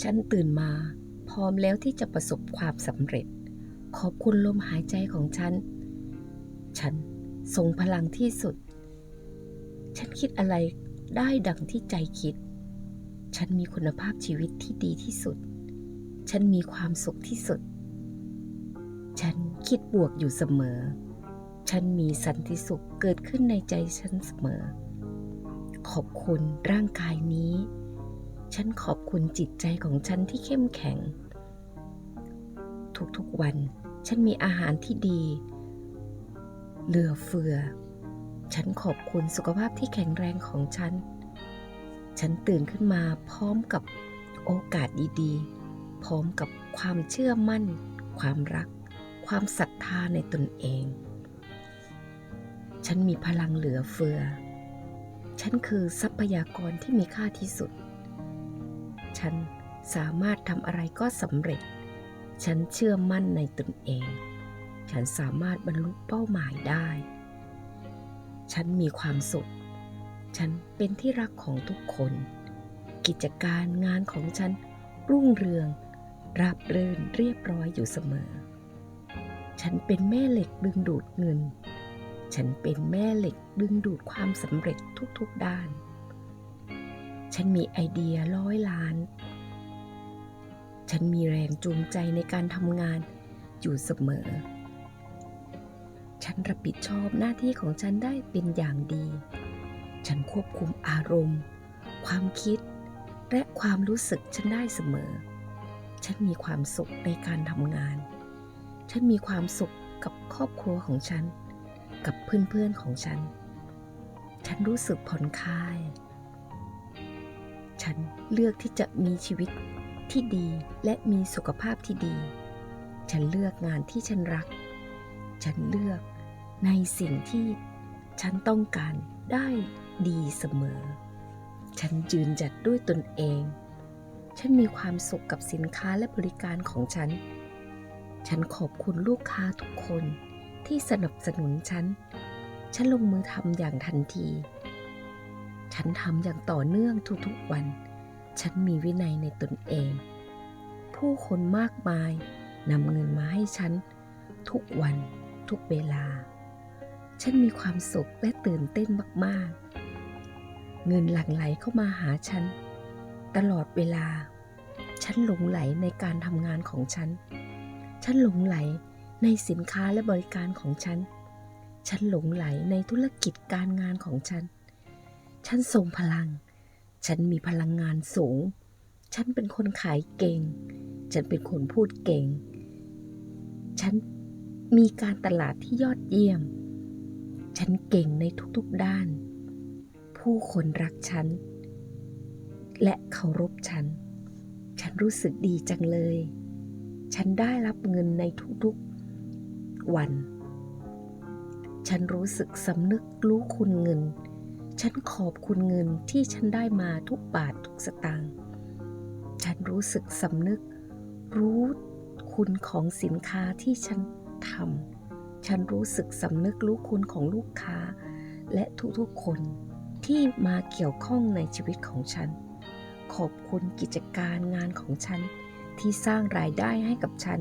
ฉันตื่นมา พร้อมแล้วที่จะประสบความสำเร็จ ขอบคุณลมหายใจของฉัน ฉันทรงพลังที่สุด ฉันคิดอะไรได้ดังที่ใจคิด ฉันมีคุณภาพชีวิตที่ดีที่สุด ฉันมีความสุขที่สุด ฉันคิดบวกอยู่เสมอ ฉันมีสันติสุขเกิดขึ้นในใจฉันเสมอ ขอบคุณร่างกายนี้ ฉันขอบคุณจิตใจของฉันที่เข้มแข็ง ทุกๆวันฉันมีอาหารที่ดี เหลือเฟือ ฉันขอบคุณสุขภาพที่แข็งแรงของฉัน ฉันตื่นขึ้นมาพร้อมกับโอกาสดีๆ พร้อมกับความเชื่อมั่น ความรัก ความศรัทธาในตนเอง ฉันมีพลังเหลือเฟือ ฉันคือทรัพยากรที่มีค่าที่สุด ฉันสามารถทำอะไรก็สำเร็จ ฉันเชื่อมั่นในตนเอง ฉันสามารถบรรลุเป้าหมายได้ ฉันมีความสุข ฉันเป็นที่รักของทุกคน กิจการงานของฉันรุ่งเรือง ราบรื่นเรียบร้อยอยู่เสมอ ฉันเป็นแม่เหล็กดึงดูดเงิน ฉันเป็นแม่เหล็กดึงดูดความสำเร็จทุกๆด้าน ฉันมีไอเดียร้อยล้าน ฉันมีแรงจูงใจในการทำงานอยู่เสมอ ฉันรับผิดชอบหน้าที่ของฉันได้เป็นอย่างดี ฉันควบคุมอารมณ์ ความคิด และความรู้สึกฉันได้เสมอ ฉันมีความสุขในการทำงาน ฉันมีความสุขกับครอบครัวของฉัน กับเพื่อนๆของฉัน ฉันรู้สึกผ่อนคลาย ฉันเลือกที่จะมีชีวิตที่ดีและมีสุขภาพที่ดี ฉันเลือกงานที่ฉันรัก ฉันเลือกในสิ่งที่ฉันต้องการได้ดีเสมอ ฉันยืนจัดด้วยตนเอง ฉันมีความสุขกับสินค้าและบริการของฉัน ฉันขอบคุณลูกค้าทุกคนที่สนับสนุนฉัน ฉันลงมือทำอย่างทันที ฉันทำอย่างต่อเนื่องทุกๆวัน ฉันมีวินัยในตนเอง ผู้คนมากมายนำเงินมาให้ฉัน ทุกวันทุกเวลา ฉันมีความสุขและตื่นเต้นมากๆ เงินหลั่งไหลเข้ามาหาฉัน ตลอดเวลา ฉันหลงไหลในการทำงานของฉัน ฉันหลงไหลในสินค้าและบริการของฉัน ฉันหลงไหลในธุรกิจการงานของฉัน ฉันทรงพลัง ฉันมีพลังงานสูง ฉันเป็นคนขายเก่ง ฉันเป็นคนพูดเก่ง ฉันมีการตลาดที่ยอดเยี่ยม ฉันเก่งในทุกๆด้าน ผู้คนรักฉัน และเคารพฉัน ฉันรู้สึกดีจังเลย ฉันได้รับเงินในทุกๆวัน ฉันรู้สึกสำนึกรู้คุณเงิน ฉันขอบคุณเงินที่ฉันได้มาทุกบาททุกสตางค์ ฉันรู้สึกสำนึก รู้คุณของสินค้าที่ฉันทำ ฉันรู้สึกสำนึกรู้คุณของลูกค้า และทุกๆคนที่มาเกี่ยวข้องในชีวิตของฉัน ขอบคุณกิจการงานของฉันที่สร้างรายได้ให้กับฉัน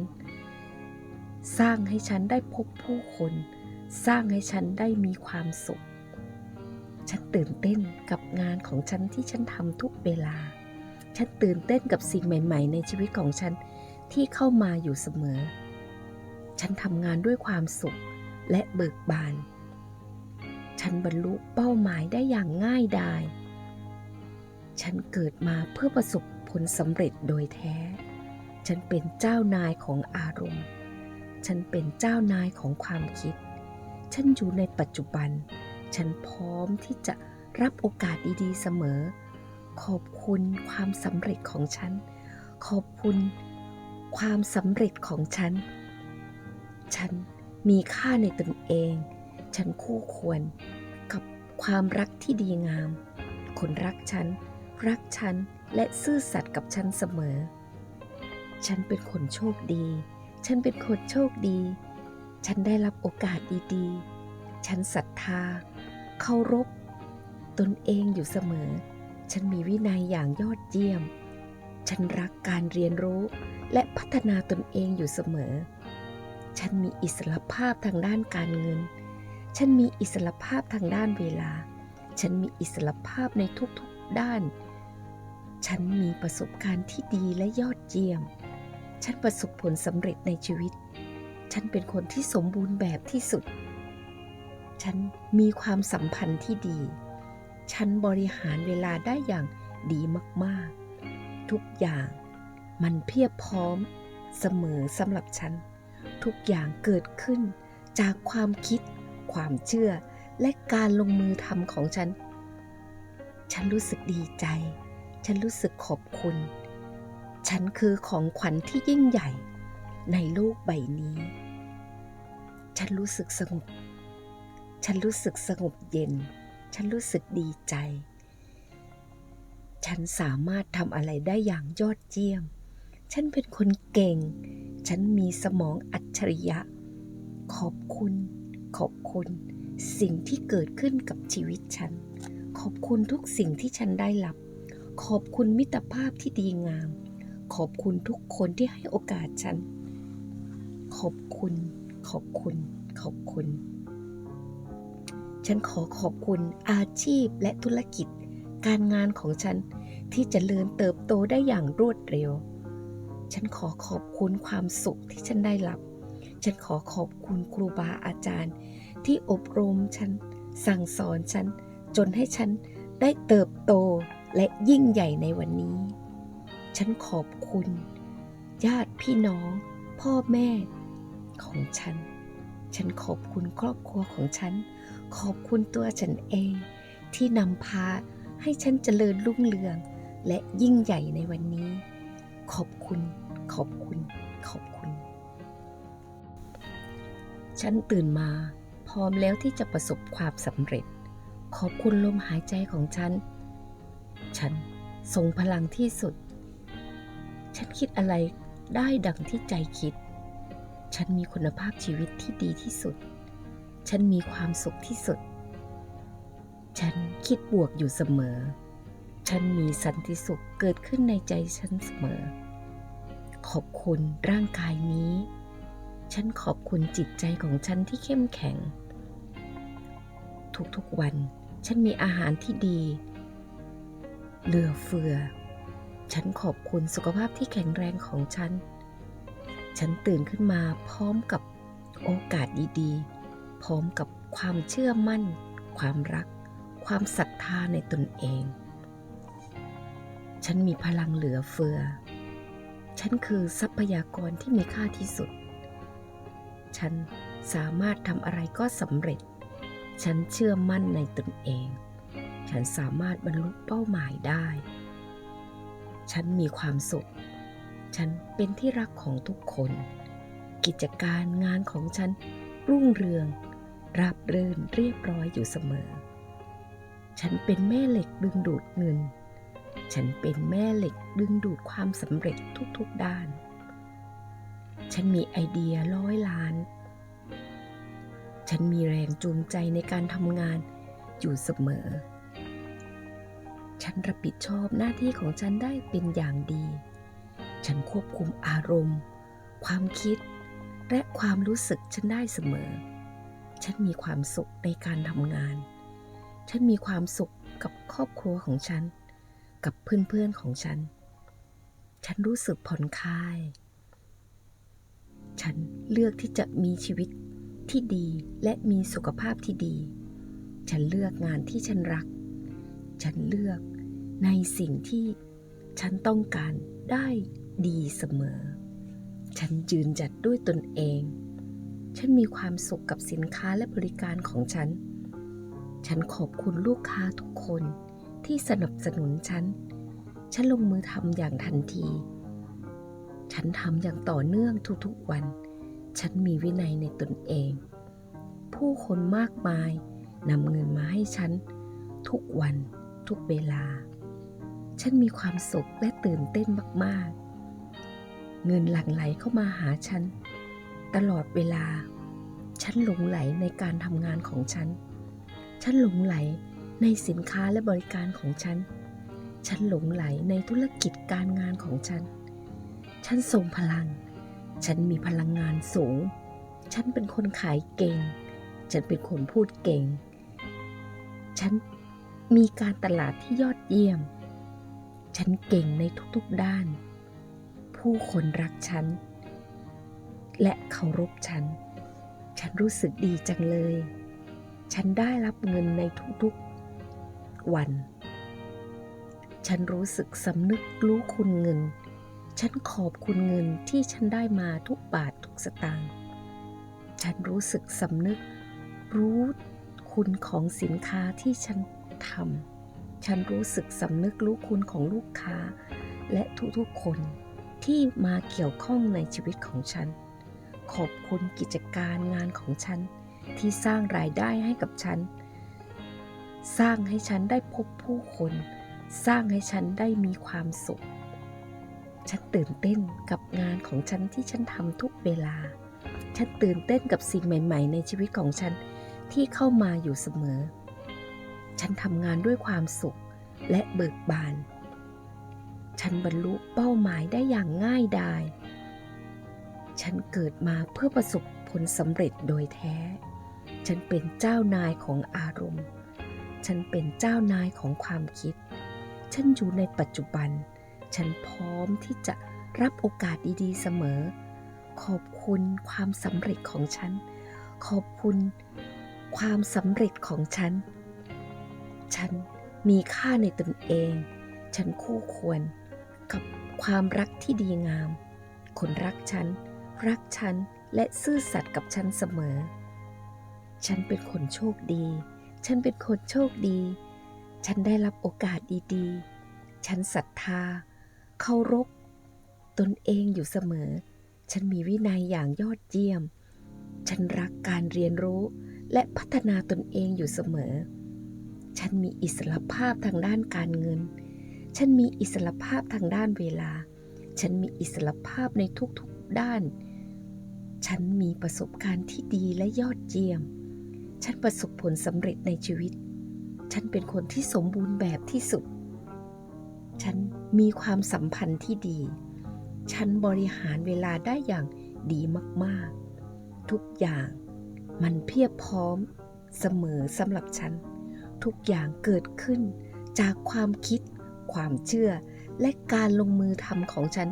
สร้างให้ฉันได้พบผู้คน สร้างให้ฉันได้มีความสุข ฉันตื่นเต้นกับงานของฉันที่ฉันทำทุกเวลา ฉันตื่นเต้นกับสิ่งใหม่ ๆ ในชีวิตของฉันที่เข้ามาอยู่เสมอ ฉันทำงานด้วยความสุขและเบิกบาน ฉันบรรลุเป้าหมายได้อย่างง่ายดาย ฉันเกิดมาเพื่อประสบผลสำเร็จโดยแท้ ฉันเป็นเจ้านายของอารมณ์ ฉันเป็นเจ้านายของความคิด ฉันอยู่ในปัจจุบัน ฉันพร้อมที่จะรับโอกาสดีๆเสมอ ขอบคุณความสำเร็จของฉัน ขอบคุณความสำเร็จของฉัน ฉันมีค่าในตนเอง ฉันคู่ควรกับความรักที่ดีงาม คนรักฉัน รักฉัน และซื่อสัตย์กับฉันเสมอ ฉันเป็นคนโชคดี ฉันเป็นคนโชคดี ฉันได้รับโอกาสดีๆ ฉันศรัทธา เคารพ ตนเองอยู่เสมอ ฉันมีวินัยอย่างยอดเยี่ยม ฉันรักการเรียนรู้และพัฒนาตนเองอยู่เสมอ ฉันมีอิสรภาพทางด้านการเงิน ฉันมีอิสรภาพทางด้านเวลา ฉันมีอิสรภาพในทุกๆด้าน ฉันมีประสบการณ์ที่ดีและยอดเยี่ยม ฉันประสบผลสำเร็จในชีวิต ฉันเป็นคนที่สมบูรณ์แบบที่สุด ฉันมีความสัมพันธ์ที่ดี ฉันบริหารเวลาได้อย่างดีมากๆ ทุกอย่างมันเพียบพร้อมเสมอสำหรับฉัน ทุกอย่างเกิดขึ้นจากความคิด ความเชื่อ และการลงมือทำของฉัน ฉันรู้สึกดีใจ ฉันรู้สึกขอบคุณ ฉันคือของขวัญที่ยิ่งใหญ่ในโลกใบนี้ ฉันรู้สึกสงบ ฉันรู้สึกสงบเย็น ฉันรู้สึกดีใจ ฉันสามารถทำอะไรได้อย่างยอดเยี่ยม ฉันเป็นคนเก่ง ฉันมีสมองอัจฉริยะ ขอบคุณ ขอบคุณ สิ่งที่เกิดขึ้นกับชีวิตฉัน ขอบคุณทุกสิ่งที่ฉันได้รับ ขอบคุณมิตรภาพที่ดีงาม ขอบคุณทุกคนที่ให้โอกาสฉัน ขอบคุณ ขอบคุณ ขอบคุณ ฉันขอขอบคุณอาชีพและธุรกิจ การงานของฉันที่จเจริญเติบโตได้อย่างรวดเร็ว ฉันขอขอบคุณความสุขที่ฉันได้รับ ฉันขอขอบคุณครูบาอาจารย์ ที่อบรมฉัน สั่งสอนฉัน จนให้ฉันได้เติบโตและยิ่งใหญ่ในวันนี้ ฉันขอบคุณ ญาติพี่น้อง พ่อแม่ของฉัน ฉันขอบคุณครอบครัวของฉัน ขอบคุณตัวฉันเอง ที่นำพาให้ฉันเจริญรุ่งเรือง และยิ่งใหญ่ในวันนี้ ขอบคุณ ขอบคุณ ขอบคุณ ฉันตื่นมาพร้อมแล้วที่จะประสบความสำเร็จ ขอบคุณลมหายใจของฉัน ฉันทรงพลังที่สุด ฉันคิดอะไรได้ดังที่ใจคิด ฉันมีคุณภาพชีวิตที่ดีที่สุด ฉันมีความสุขที่สุด ฉันคิดบวกอยู่เสมอ ฉันมีสันติสุขเกิดขึ้นในใจฉันเสมอ ขอบคุณร่างกายนี้ ฉันขอบคุณจิตใจของฉันที่เข้มแข็ง ทุกๆวันฉันมีอาหารที่ดี เหลือเฟือ ฉันขอบคุณสุขภาพที่แข็งแรงของฉัน ฉันตื่นขึ้นมาพร้อมกับโอกาสดีๆ พร้อมกับความเชื่อมั่น ความรัก ความศรัทธาในตนเอง ฉันมีพลังเหลือเฟือ ฉันคือทรัพยากรที่มีค่าที่สุด ฉันสามารถทำอะไรก็สำเร็จ ฉันเชื่อมั่นในตนเอง ฉันสามารถบรรลุเป้าหมายได้ ฉันมีความสุข ฉันเป็นที่รักของทุกคน กิจการงานของฉันรุ่งเรือง ราบรื่นเรียบร้อยอยู่เสมอ ฉันเป็นแม่เหล็กดึงดูดเงิน ฉันเป็นแม่เหล็กดึงดูดความสำเร็จทุกๆด้าน ฉันมีไอเดียร้อยล้าน ฉันมีแรงจูงใจในการทำงานอยู่เสมอ ฉันรับผิดชอบหน้าที่ของฉันได้เป็นอย่างดี ฉันควบคุมอารมณ์ ความคิด และความรู้สึกฉันได้เสมอ ฉันมีความสุขในการทำงาน ฉันมีความสุขกับครอบครัวของฉัน กับเพื่อนๆของฉัน ฉันรู้สึกผ่อนคลาย ฉันเลือกที่จะมีชีวิตที่ดีและมีสุขภาพที่ดี ฉันเลือกงานที่ฉันรัก ฉันเลือกในสิ่งที่ฉันต้องการได้ดีเสมอ ฉันยืนจัดด้วยตนเอง ฉันมีความสุขกับสินค้าและบริการของฉัน ฉันขอบคุณลูกค้าทุกคนที่สนับสนุนฉัน ฉันลงมือทำอย่างทันที ฉันทำอย่างต่อเนื่องทุกๆวัน ฉันมีวินัยในตนเอง ผู้คนมากมายนำเงินมาให้ฉัน ทุกวันทุกเวลา ฉันมีความสุขและตื่นเต้นมาก ๆ เงินหลั่งไหลเข้ามาหาฉัน ตลอดเวลา ฉันหลงไหลในการทำงานของฉัน ฉันหลงไหลในสินค้าและบริการของฉัน ฉันหลงไหลในธุรกิจการงานของฉัน ฉันทรงพลัง ฉันมีพลังงานสูง ฉันเป็นคนขายเก่ง ฉันเป็นคนพูดเก่ง ฉันมีการตลาดที่ยอดเยี่ยม ฉันเก่งในทุกๆด้าน ผู้คนรักฉัน และเคารพฉัน ฉันรู้สึกดีจังเลย ฉันได้รับเงินในทุกๆ วัน ฉันรู้สึกสำนึกรู้คุณเงิน ฉันขอบคุณเงินที่ฉันได้มาทุกบาททุกสตางค์ ฉันรู้สึกสำนึกรู้คุณของสินค้าที่ฉันทำ ฉันรู้สึกสำนึกรู้คุณของลูกค้า และทุกๆคนที่มาเกี่ยวข้องในชีวิตของฉัน ขอบคุณกิจการงานของฉันที่สร้างรายได้ให้กับฉัน สร้างให้ฉันได้พบผู้คน สร้างให้ฉันได้มีความสุข ฉันตื่นเต้นกับงานของฉันที่ฉันทำทุกเวลา ฉันตื่นเต้นกับสิ่งใหม่ ๆ ในชีวิตของฉันที่เข้ามาอยู่เสมอ ฉันทำงานด้วยความสุขและเบิกบาน ฉันบรรลุเป้าหมายได้อย่างง่ายดาย ฉันเกิดมาเพื่อประสบผลสำเร็จโดยแท้ ฉันเป็นเจ้านายของอารมณ์ ฉันเป็นเจ้านายของความคิด ฉันอยู่ในปัจจุบัน ฉันพร้อมที่จะรับโอกาสดีๆเสมอ ขอบคุณความสำเร็จของฉัน ขอบคุณความสำเร็จของฉัน ฉันมีค่าในตนเอง ฉันคู่ควรกับความรักที่ดีงาม คนรักฉัน รักฉันและซื่อสัตย์กับฉันเสมอ ฉันเป็นคนโชคดี ฉันเป็นคนโชคดี ฉันได้รับโอกาสดีๆ ฉันศรัทธา เคารพ ตนเองอยู่เสมอ ฉันมีวินัยอย่างยอดเยี่ยม ฉันรักการเรียนรู้และพัฒนาตนเองอยู่เสมอ ฉันมีอิสรภาพทางด้านการเงิน ฉันมีอิสรภาพทางด้านเวลา ฉันมีอิสรภาพในทุกๆด้าน ฉันมีประสบการณ์ที่ดีและยอดเยี่ยม ฉันประสบผลสำเร็จในชีวิต ฉันเป็นคนที่สมบูรณ์แบบที่สุด ฉันมีความสัมพันธ์ที่ดี ฉันบริหารเวลาได้อย่างดีมากๆ ทุกอย่างมันเพียบพร้อมเสมอสำหรับฉัน ทุกอย่างเกิดขึ้นจากความคิด ความเชื่อและการลงมือทำของฉัน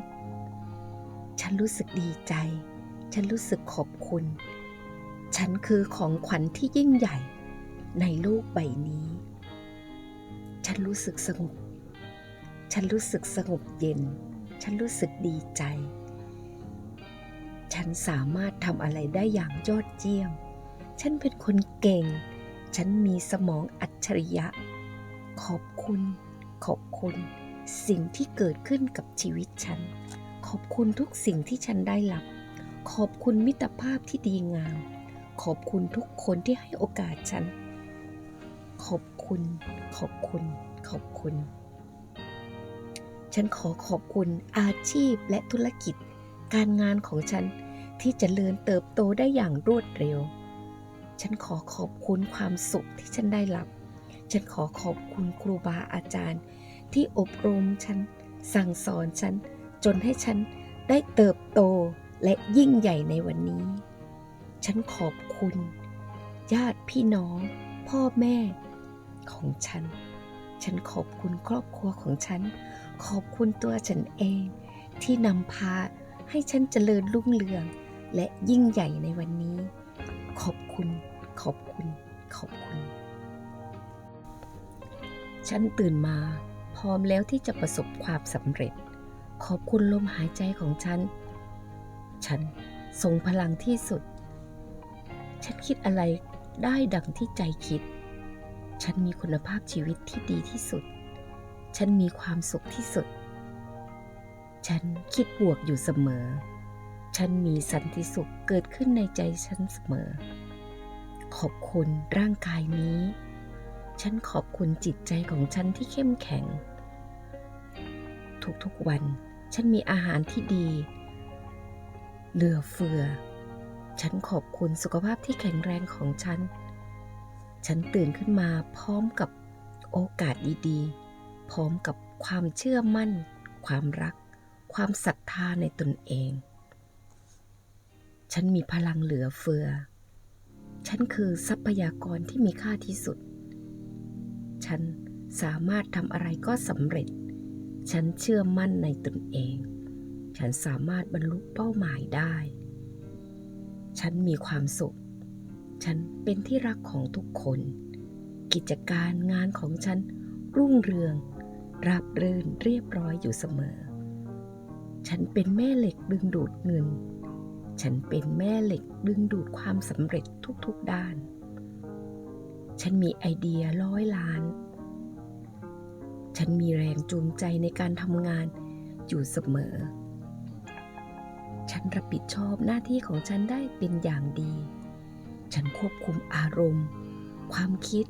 ฉันรู้สึกดีใจ ฉันรู้สึกขอบคุณ ฉันคือของขวัญที่ยิ่งใหญ่ในโลกใบนี้ ฉันรู้สึกสงบ ฉันรู้สึกสงบเย็น ฉันรู้สึกดีใจ ฉันสามารถทำอะไรได้อย่างยอดเยี่ยม ฉันเป็นคนเก่ง ฉันมีสมองอัจฉริยะ ขอบคุณ ขอบคุณ สิ่งที่เกิดขึ้นกับชีวิตฉัน ขอบคุณทุกสิ่งที่ฉันได้รับ ขอบคุณมิตรภาพที่ดีงาม ขอบคุณทุกคนที่ให้โอกาสฉัน ขอบคุณ ขอบคุณ ขอบคุณ ฉันขอขอบคุณอาชีพและธุรกิจ การงานของฉันที่จเจริญเติบโตได้อย่างรวดเร็ว ฉันขอขอบคุณความสุขที่ฉันได้รับ ฉันขอขอบคุณครูบาอาจารย์ ที่อบรมฉัน สั่งสอนฉัน จนให้ฉันได้เติบโต และยิ่งใหญ่ในวันนี้ ฉันขอบคุณ ญาติพี่น้อง พ่อแม่ ของฉัน ฉันขอบคุณครอบครัวของฉัน ขอบคุณตัวฉันเอง ที่นำพาให้ฉันเจริญรุ่งเรือง และยิ่งใหญ่ในวันนี้ ขอบคุณ ขอบคุณ ขอบคุณ ฉันตื่นมาพร้อมแล้วที่จะประสบความสำเร็จ ขอบคุณลมหายใจของฉัน ฉันทรงพลังที่สุด ฉันคิดอะไรได้ดังที่ใจคิด ฉันมีคุณภาพชีวิตที่ดีที่สุด ฉันมีความสุขที่สุด ฉันคิดบวกอยู่เสมอ ฉันมีสันติสุขเกิดขึ้นในใจฉันเสมอ ขอบคุณร่างกายนี้ ฉันขอบคุณจิตใจของฉันที่เข้มแข็ง ทุกๆวันฉันมีอาหารที่ดี เหลือเฟือ ฉันขอบคุณสุขภาพที่แข็งแรงของฉัน ฉันตื่นขึ้นมาพร้อมกับโอกาสดีๆ พร้อมกับความเชื่อมั่น ความรัก ความศรัทธาในตนเอง ฉันมีพลังเหลือเฟือ ฉันคือทรัพยากรที่มีค่าที่สุด ฉันสามารถทำอะไรก็สำเร็จ ฉันเชื่อมั่นในตนเอง ฉันสามารถบรรลุเป้าหมายได้ ฉันมีความสุข ฉันเป็นที่รักของทุกคน กิจการงานของฉันรุ่งเรือง ราบรื่นเรียบร้อยอยู่เสมอ ฉันเป็นแม่เหล็กดึงดูดเงิน ฉันเป็นแม่เหล็กดึงดูดความสำเร็จทุกๆด้าน ฉันมีไอเดียร้อยล้าน ฉันมีแรงจูงใจในการทำงานอยู่เสมอ ฉันรับผิดชอบหน้าที่ของฉันได้เป็นอย่างดี ฉันควบคุมอารมณ์ ความคิด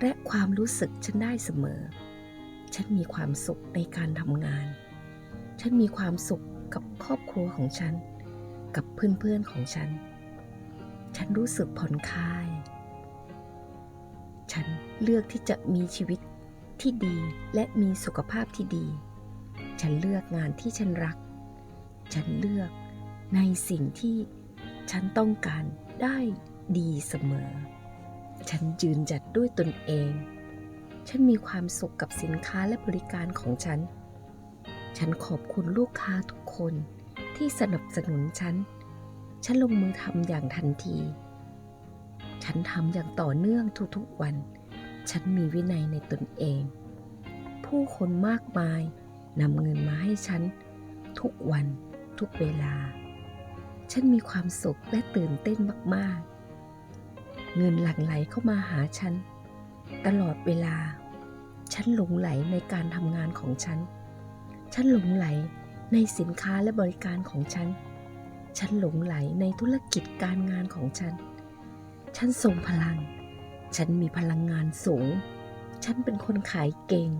และความรู้สึกฉันได้เสมอ ฉันมีความสุขในการทำงาน ฉันมีความสุขกับครอบครัวของฉัน กับเพื่อนๆของฉัน ฉันรู้สึกผ่อนคลาย ฉันเลือกที่จะมีชีวิตที่ดีและมีสุขภาพที่ดี ฉันเลือกงานที่ฉันรัก ฉันเลือก ในสิ่งที่ฉันต้องการได้ดีเสมอ ฉันยืนจัดด้วยตนเอง ฉันมีความสุขกับสินค้าและบริการของฉัน ฉันขอบคุณลูกค้าทุกคนที่สนับสนุนฉัน ฉันลงมือทำอย่างทันที ฉันทำอย่างต่อเนื่องทุกๆวัน ฉันมีวินัยในตนเอง ผู้คนมากมายนำเงินมาให้ฉัน ทุกวันทุกเวลา ฉันมีความสุขและตื่นเต้นมากๆ เงินหลั่งไหลเข้ามาหาฉัน ตลอดเวลา ฉันหลงไหลในการทำงานของฉัน ฉันหลงไหลในสินค้าและบริการของฉัน ฉันหลงไหลในธุรกิจการงานของฉัน ฉันทรงพลัง ฉันมีพลังงานสูง ฉันเป็นคนขายเก่ง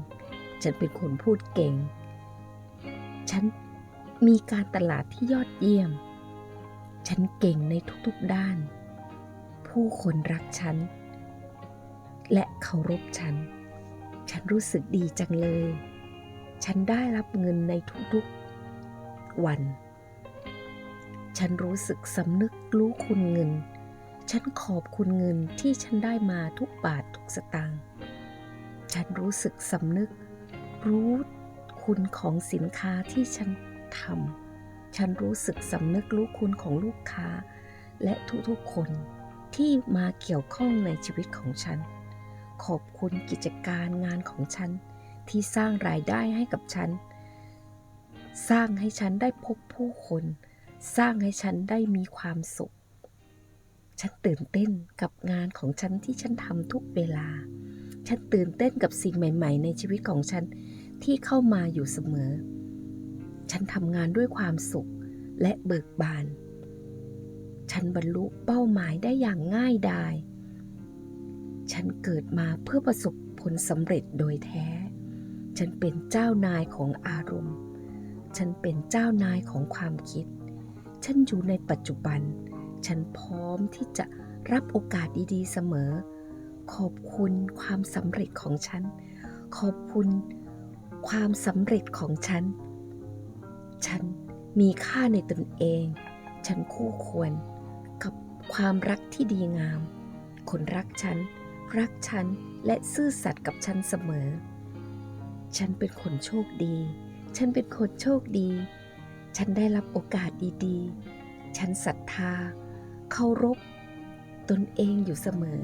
ฉันเป็นคนพูดเก่ง ฉันมีการตลาดที่ยอดเยี่ยม ฉันเก่งในทุกๆด้าน ผู้คนรักฉัน และเคารพฉัน ฉันรู้สึกดีจังเลย ฉันได้รับเงินในทุกๆ วัน ฉันรู้สึกสำนึกรู้คุณเงิน ฉันขอบคุณเงินที่ฉันได้มาทุกบาททุกสตางค์ ฉันรู้สึกสำนึกรู้คุณของสินค้าที่ฉันทำ ฉันรู้สึกสำนึกรู้คุณของลูกค้า และทุกๆคนที่มาเกี่ยวข้องในชีวิตของฉัน ขอบคุณกิจการงานของฉันที่สร้างรายได้ให้กับฉัน สร้างให้ฉันได้พบผู้คน สร้างให้ฉันได้มีความสุข ฉันตื่นเต้นกับงานของฉันที่ฉันทำทุกเวลา ฉันตื่นเต้นกับสิ่งใหม่ ๆ ในชีวิตของฉันที่เข้ามาอยู่เสมอ ฉันทำงานด้วยความสุขและเบิกบาน ฉันบรรลุเป้าหมายได้อย่างง่ายดาย ฉันเกิดมาเพื่อประสบผลสำเร็จโดยแท้ ฉันเป็นเจ้านายของอารมณ์ ฉันเป็นเจ้านายของความคิด ฉันอยู่ในปัจจุบัน ฉันพร้อมที่จะรับโอกาสดีๆเสมอ ขอบคุณความสำเร็จของฉัน ขอบคุณความสำเร็จของฉัน ฉันมีค่าในตนเอง ฉันคู่ควร กับความรักที่ดีงาม คนรักฉัน รักฉันและซื่อสัตย์กับฉันเสมอ ฉันเป็นคนโชคดี ฉันเป็นคนโชคดี ฉันได้รับโอกาสดีๆ ฉันศรัทธา เคารพ ตนเองอยู่เสมอ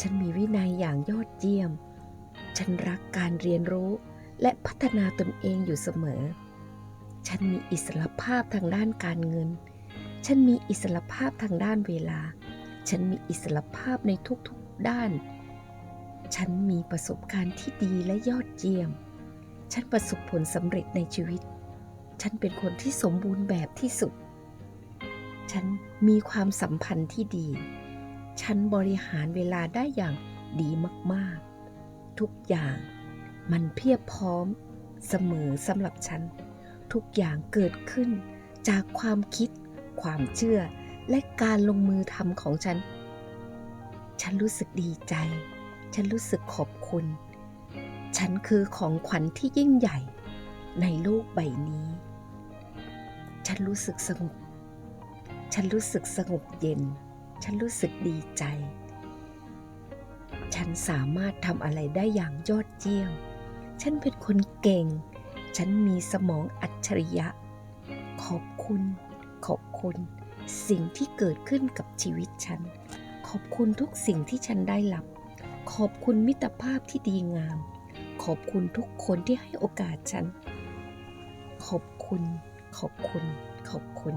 ฉันมีวินัยอย่างยอดเยี่ยม ฉันรักการเรียนรู้และพัฒนาตนเองอยู่เสมอ ฉันมีอิสรภาพทางด้านการเงิน ฉันมีอิสรภาพทางด้านเวลา ฉันมีอิสรภาพในทุกๆด้าน ฉันมีประสบการณ์ที่ดีและยอดเยี่ยม ฉันประสบผลสำเร็จในชีวิต ฉันเป็นคนที่สมบูรณ์แบบที่สุด ฉันมีความสัมพันธ์ที่ดี ฉันบริหารเวลาได้อย่างดีมากๆ ทุกอย่างมันเพียบพร้อมเสมอสำหรับฉัน ทุกอย่างเกิดขึ้น จากความคิด ความเชื่อ และการลงมือทำของฉัน ฉันรู้สึกดีใจ ฉันรู้สึกขอบคุณ ฉันคือของขวัญที่ยิ่งใหญ่ ในโลกใบนี้ ฉันรู้สึกสงบ ฉันรู้สึกสงบเย็น ฉันรู้สึกดีใจ ฉันสามารถทำอะไรได้อย่างยอดเยี่ยม ฉันเป็นคนเก่ง ฉันมีสมองอัจฉริยะ ขอบคุณ ขอบคุณ สิ่งที่เกิดขึ้นกับชีวิตฉัน ขอบคุณทุกสิ่งที่ฉันได้รับ ขอบคุณมิตรภาพที่ดีงาม ขอบคุณทุกคนที่ให้โอกาสฉัน ขอบคุณ ขอบคุณ ขอบคุณ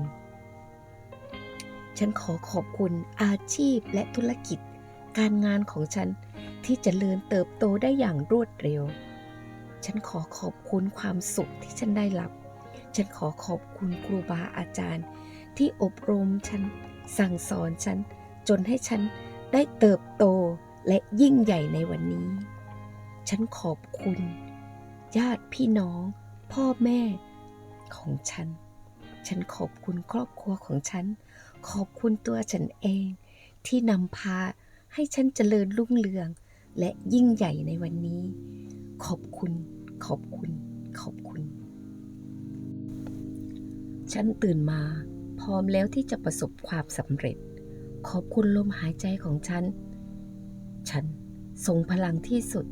ฉันขอขอบคุณอาชีพและธุรกิจ การงานของฉันที่จเจริญเติบโตได้อย่างรวดเร็ว ฉันขอขอบคุณความสุขที่ฉันได้รับ ฉันขอขอบคุณครูบาอาจารย์ ที่อบรมฉันสั่งสอนฉัน จนให้ฉันได้เติบโตและยิ่งใหญ่ในวันนี้ ฉันขอบคุณ ญาติพี่น้อง พ่อแม่ของฉัน ฉันขอบคุณครอบครัวของฉัน ขอบคุณตัวฉันเอง ที่นำพาให้ฉันเจริญรุ่งเรือง และยิ่งใหญ่ในวันนี้ ขอบคุณ ขอบคุณ ขอบคุณ ฉันตื่นมา พร้อมแล้วที่จะประสบความสำเร็จ ขอบคุณลมหายใจของฉัน ฉันทรงพลังที่สุด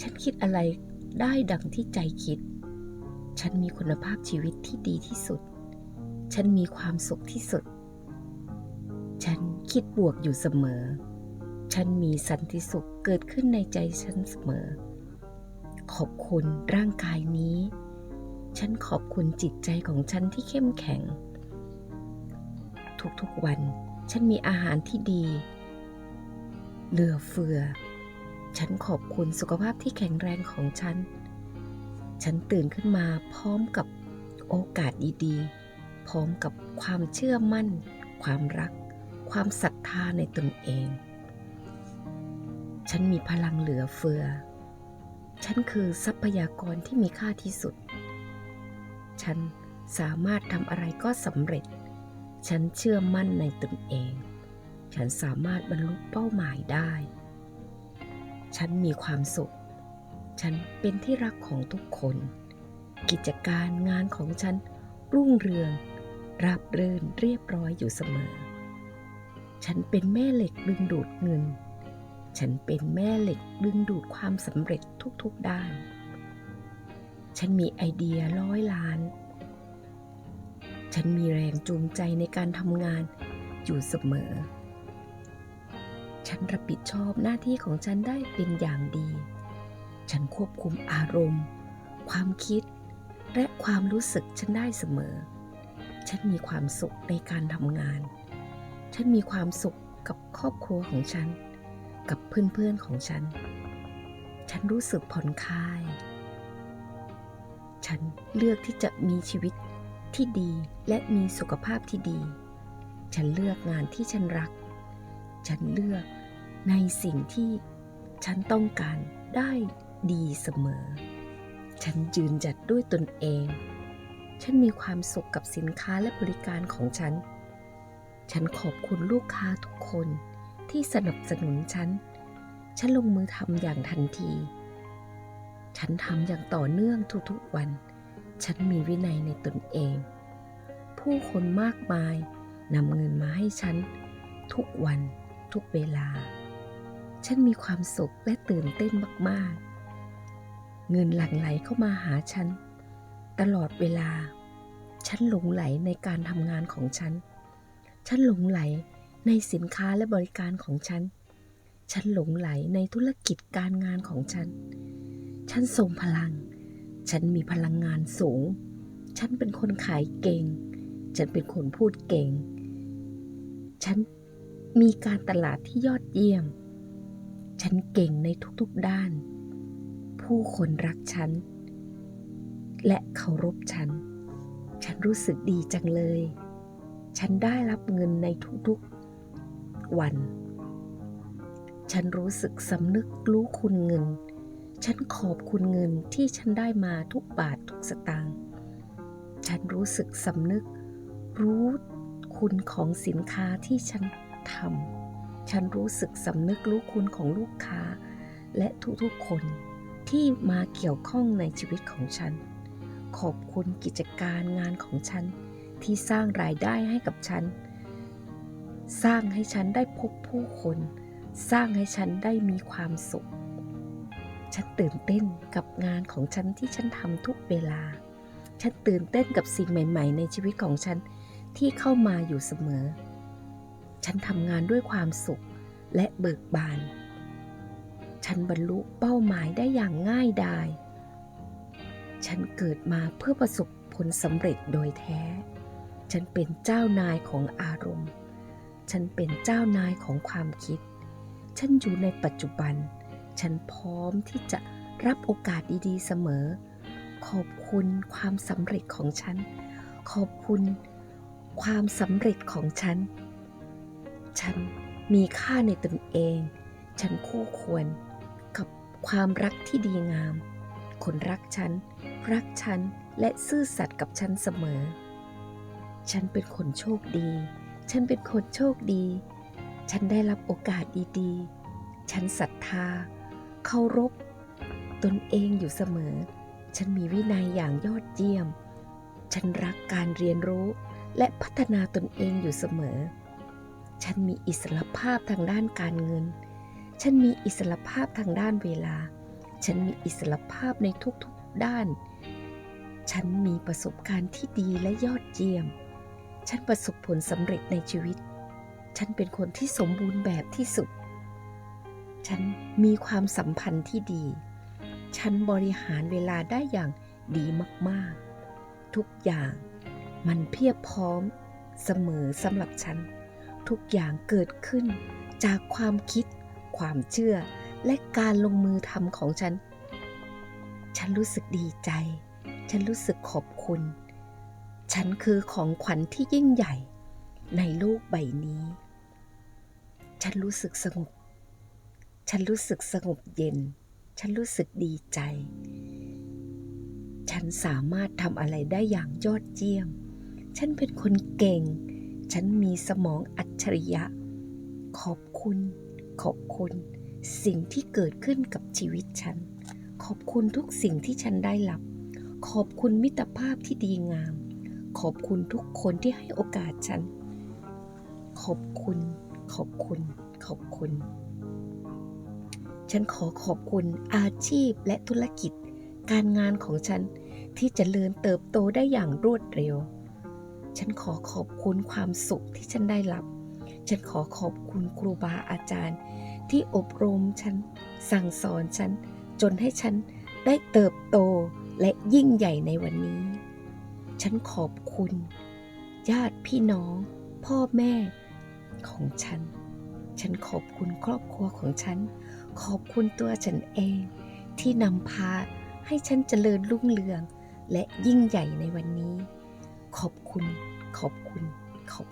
ฉันคิดอะไรได้ดังที่ใจคิด ฉันมีคุณภาพชีวิตที่ดีที่สุด ฉันมีความสุขที่สุด ฉันคิดบวกอยู่เสมอ ฉันมีสันติสุขเกิดขึ้นในใจฉันเสมอ ขอบคุณร่างกายนี้ ฉันขอบคุณจิตใจของฉันที่เข้มแข็ง ทุกๆวัน ฉันมีอาหารที่ดี เหลือเฟือ ฉันขอบคุณสุขภาพที่แข็งแรงของฉัน ฉันตื่นขึ้นมาพร้อมกับโอกาสดีๆ พร้อมกับความเชื่อมั่น ความรัก ความศรัทธาในตนเอง ฉันมีพลังเหลือเฟือ ฉันคือทรัพยากรที่มีค่าที่สุด ฉันสามารถทำอะไรก็สำเร็จ ฉันเชื่อมั่นในตนเอง ฉันสามารถบรรลุเป้าหมายได้ ฉันมีความสุข ฉันเป็นที่รักของทุกคน กิจการงานของฉันรุ่งเรือง ราบรื่นเรียบร้อยอยู่เสมอ ฉันเป็นแม่เหล็กดึงดูดเงิน ฉันเป็นแม่เหล็กดึงดูดความสำเร็จทุกๆด้าน ฉันมีไอเดียร้อยล้าน ฉันมีแรงจูงใจในการทำงานอยู่เสมอ ฉันรับผิดชอบหน้าที่ของฉันได้เป็นอย่างดี ฉันควบคุมอารมณ์ ความคิด และความรู้สึกฉันได้เสมอ ฉันมีความสุขในการทำงาน ฉันมีความสุขกับครอบครัวของฉัน กับเพื่อนๆของฉัน ฉันรู้สึกผ่อนคลาย ฉันเลือกที่จะมีชีวิตที่ดีและมีสุขภาพที่ดี ฉันเลือกงานที่ฉันรัก ฉันเลือกในสิ่งที่ฉันต้องการได้ดีเสมอ ฉันยืนจัดด้วยตนเอง ฉันมีความสุขกับสินค้าและบริการของฉัน ฉันขอบคุณลูกค้าทุกคน ที่สนับสนุนฉัน ฉันลงมือทำอย่างทันที ฉันทำอย่างต่อเนื่องทุกๆวัน ฉันมีวินัยในตนเอง ผู้คนมากมายนำเงินมาให้ฉัน ทุกวันทุกเวลา ฉันมีความสุขและตื่นเต้นมากๆ เงินหลั่งไหลเข้ามาหาฉัน ตลอดเวลา ฉันหลงไหลในการทำงานของฉัน ฉันหลงไหล ในสินค้าและบริการของฉัน ฉันหลงไหลในธุรกิจการงานของฉัน ฉันทรงพลัง ฉันมีพลังงานสูง ฉันเป็นคนขายเก่ง ฉันเป็นคนพูดเก่ง ฉันมีการตลาดที่ยอดเยี่ยม ฉันเก่งในทุกๆด้าน ผู้คนรักฉัน และเคารพฉัน ฉันรู้สึกดีจังเลย ฉันได้รับเงินในทุกๆ วัน ฉันรู้สึกสำนึกรู้คุณเงิน ฉันขอบคุณเงินที่ฉันได้มาทุกบาททุกสตางค์ ฉันรู้สึกสำนึก รู้คุณของสินค้าที่ฉันทำ ฉันรู้สึกสำนึกรู้คุณของลูกค้า และทุกๆคนที่มาเกี่ยวข้องในชีวิตของฉัน ขอบคุณกิจการงานของฉันที่สร้างรายได้ให้กับฉัน สร้างให้ฉันได้พบผู้คน สร้างให้ฉันได้มีความสุข ฉันตื่นเต้นกับงานของฉันที่ฉันทำทุกเวลา ฉันตื่นเต้นกับสิ่งใหม่ ๆ ในชีวิตของฉันที่เข้ามาอยู่เสมอ ฉันทำงานด้วยความสุขและเบิกบาน ฉันบรรลุเป้าหมายได้อย่างง่ายดาย ฉันเกิดมาเพื่อประสบผลสำเร็จโดยแท้ ฉันเป็นเจ้านายของอารมณ์ ฉันเป็นเจ้านายของความคิด ฉันอยู่ในปัจจุบัน ฉันพร้อมที่จะรับโอกาสดีๆเสมอ ขอบคุณความสำเร็จของฉัน ขอบคุณความสำเร็จของฉัน ฉันมีค่าในตนเอง ฉันคู่ควรกับความรักที่ดีงาม คนรักฉัน รักฉัน และซื่อสัตย์กับฉันเสมอ ฉันเป็นคนโชคดี ฉันเป็นคนโชคดี ฉันได้รับโอกาสดีๆ ฉันศรัทธา เคารพ ตนเองอยู่เสมอ ฉันมีวินัยอย่างยอดเยี่ยม ฉันรักการเรียนรู้และพัฒนาตนเองอยู่เสมอ ฉันมีอิสรภาพทางด้านการเงิน ฉันมีอิสรภาพทางด้านเวลา ฉันมีอิสรภาพในทุกๆด้าน ฉันมีประสบการณ์ที่ดีและยอดเยี่ยม ฉันประสบผลสำเร็จในชีวิต ฉันเป็นคนที่สมบูรณ์แบบที่สุด ฉันมีความสัมพันธ์ที่ดี ฉันบริหารเวลาได้อย่างดีมากๆ ทุกอย่างมันเพียบพร้อมเสมอสำหรับฉัน ทุกอย่างเกิดขึ้นจากความคิด ความเชื่อ และการลงมือทำของฉัน ฉันรู้สึกดีใจ ฉันรู้สึกขอบคุณ ฉันคือของขวัญที่ยิ่งใหญ่ในโลกใบนี้ ฉันรู้สึกสงบ ฉันรู้สึกสงบเย็น ฉันรู้สึกดีใจ ฉันสามารถทำอะไรได้อย่างยอดเยี่ยม ฉันเป็นคนเก่ง ฉันมีสมองอัจฉริยะ ขอบคุณ ขอบคุณ สิ่งที่เกิดขึ้นกับชีวิตฉัน ขอบคุณทุกสิ่งที่ฉันได้รับ ขอบคุณมิตรภาพที่ดีงาม ขอบคุณทุกคนที่ให้โอกาสฉัน ขอบคุณ ขอบคุณ ขอบคุณ ฉันขอขอบคุณอาชีพและธุรกิจ การงานของฉันที่จเจริญเติบโตได้อย่างรวดเร็ว ฉันขอขอบคุณความสุขที่ฉันได้รับ ฉันขอขอบคุณครูบาอาจารย์ ที่อบรมฉัน สั่งสอนฉัน จนให้ฉันได้เติบโตและยิ่งใหญ่ในวันนี้ ฉันขอบคุณ ญาติพี่น้อง พ่อแม่ของฉัน ฉันขอบคุณครอบครัวของฉัน ขอบคุณตัวฉันเอง ที่นำพาให้ฉันเจริญรุ่งเรือง และยิ่งใหญ่ในวันนี้ ขอบคุณ ขอบคุณ ขอบ